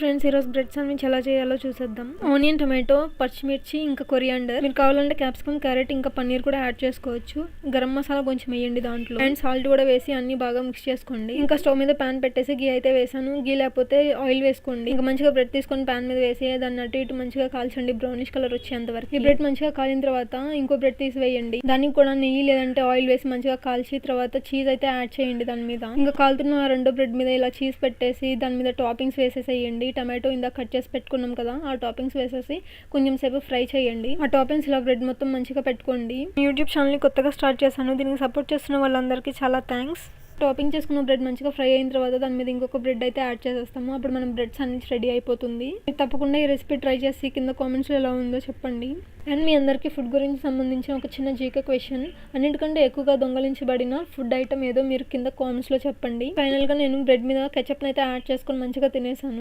Friends ఈరోజు bread sandwich ఎలా చేయాలో చూసేద్దాం. ఆనియన్ టొమాటో పచ్చిమిర్చి ఇంకా కొరియాండర్. మీరు కావాలంటే క్యాప్సికమ్ క్యారెట్ ఇంకా పన్నీర్ కూడా యాడ్ చేసుకోవచ్చు. గరం మసాలా కొంచెం వేయండి దాంట్లో. అండ్ సాల్ట్ కూడా వేసి అన్ని బాగా మిక్స్ చేసుకోండి. ఇంకా స్టవ్ మీద ప్యాన్ పెట్టేసి గీ అయితే వేసాను. గీ లేకపోతే ఆయిల్ వేసుకోండి. ఇంకా మంచిగా బ్రెడ్ తీసుకొని ప్యాన్ మీద వేసి దాన్ని అటు ఇటు మంచిగా కాల్చండి. బ్రౌనిష్ కలర్ వచ్చేంత వరకు. ఈ బ్రెడ్ మంచిగా కాలిన తర్వాత ఇంకో బ్రెడ్ తీసి వేయండి. దానికి కూడా నెయ్యి లేదంటే ఆయిల్ వేసి మంచిగా కాల్చి తర్వాత చీజ్ అయితే యాడ్ చేయండి దాని మీద. ఇంకా కాలుతున్న ఆ రెండో బ్రెడ్ మీద ఇలా చీజ్ పెట్టేసి దాని మీద టాపింగ్స్ వేసేసేయండి. టమాటో ఇందాక కట్ చేసి పెట్టుకున్నాం కదా ఆ టాపింగ్స్ వేసేసి కొంచెం సేపు ఫ్రై చేయండి. ఆ టాపింగ్స్ ఇలా బ్రెడ్ మొత్తం మంచిగా పెట్టుకోండి. యూట్యూబ్ ఛానల్ని కొత్తగా స్టార్ట్ చేశాను దీనికి సపోర్ట్ చేస్తున్న వాళ్ళందరికీ చాలా థ్యాంక్స్ టాపింగ్ చేసుకున్న బ్రెడ్ మంచిగా ఫ్రై అయిన తర్వాత దాని మీద ఇంకొక బ్రెడ్ అయితే యాడ్ చేసేస్తాము. అప్పుడు మనం బ్రెడ్స్ శాండ్విచ్ రెడీ అయిపోతుంది. మీరు తప్పకుండా ఈ రెసిపీ ట్రై చేసి కింద కామెంట్స్లో ఎలా ఉందో చెప్పండి. అండ్ మీ అందరికీ ఫుడ్ గురించి సంబంధించిన ఒక చిన్న జీకే క్వశ్చన్ అన్నిటికంటే ఎక్కువగా దొంగలించబడిన ఫుడ్ ఐటమ్ ఏదో మీరు కింద కామెంట్స్లో చెప్పండి. ఫైనల్గా నేను బ్రెడ్ మీద కెచప్ని అయితే యాడ్ చేసుకొని మంచిగా తినేసాను.